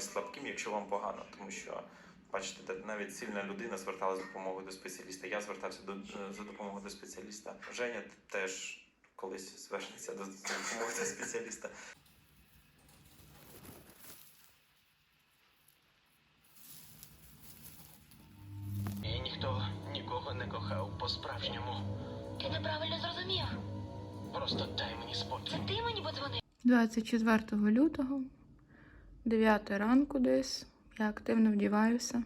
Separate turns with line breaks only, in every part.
слабким, якщо вам погано, тому що. Бачите, навіть сильна людина зверталася за допомогою до спеціаліста. Я звертався до, е, за допомогою до спеціаліста. Женя теж колись звернеться до, за допомогою до спеціаліста.
І ніхто нікого не кохав по-справжньому.
Ти неправильно зрозумів.
Просто дай мені спокій.
Це ти мені подзвонив.
24 лютого, 9 ранку десь, я активно вдіваюся,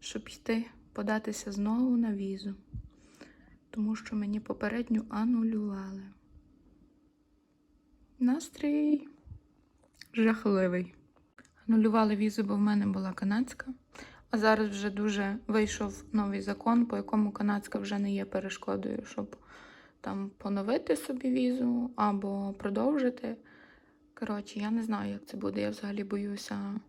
щоб йти податися знову на візу, тому що мені попередню анулювали. Настрій жахливий. Анулювали візу, бо в мене була канадська. А зараз вже дуже вийшов новий закон, по якому канадська вже не є перешкодою, щоб там поновити собі візу або продовжити. Коротше, я не знаю, як це буде. Я взагалі боюся.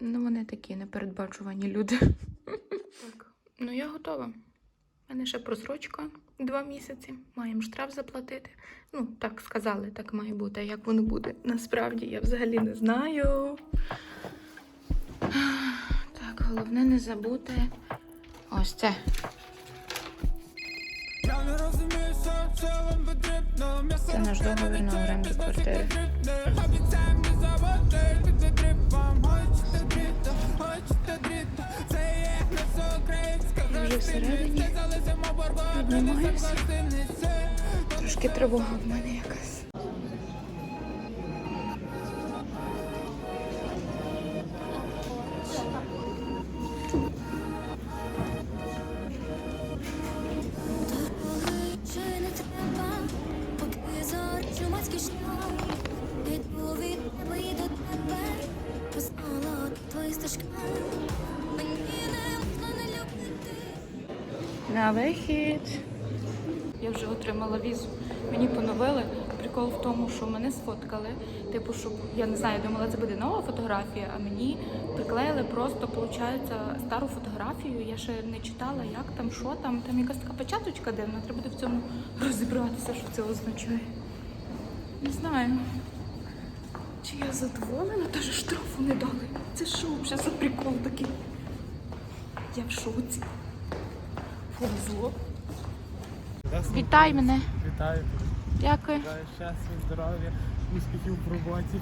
Ну, вони такі непередбачувані люди. Так. Ну, я готова. У мене ще просрочка два місяці. Маємо штраф заплатити. Ну, так сказали, так має бути. А як воно буде? Насправді я взагалі не знаю. Так, головне не забути. Ось це. Це наш договір на оренду квартири. Вже всередині. Трошки тривога в мене якась.
Познала твої стежки Мені
На вихід. Я вже отримала візу. Мені поновили. Прикол в тому, що мене сфоткали. Типу, щоб я не знаю, думала, це буде нова фотографія, а мені приклеїли просто, виходить, стару фотографію. Я ще не читала, як там, що там. Там якась така початочка дивна. Треба буде в цьому розібратися, що це означає. Не знаю. Чи я задоволена, та ж штрафу не дали. Це що взагалі за прикол такий? Я в шоці. Повезло. Вітай мене.
Вітаю,
Дякую.
бажаю щастя, здоров'я, успіхів в роботі.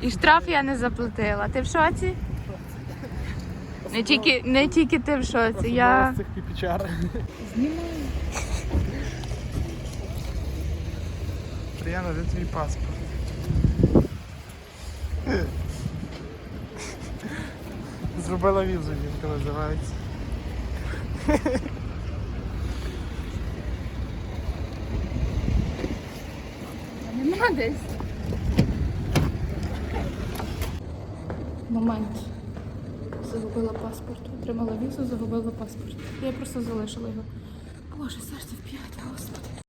І штраф я не заплатила. Ти в шоці? Не тільки, не тільки ти в шоці. Я знімаю.
Приємно, де твій паспорт? Зробила візу, жінка називається.
Нема десь. Момент. Загубила паспорт. Отримала візу, загубила паспорт. Я просто залишила його. Боже, серце в п'ять, господи.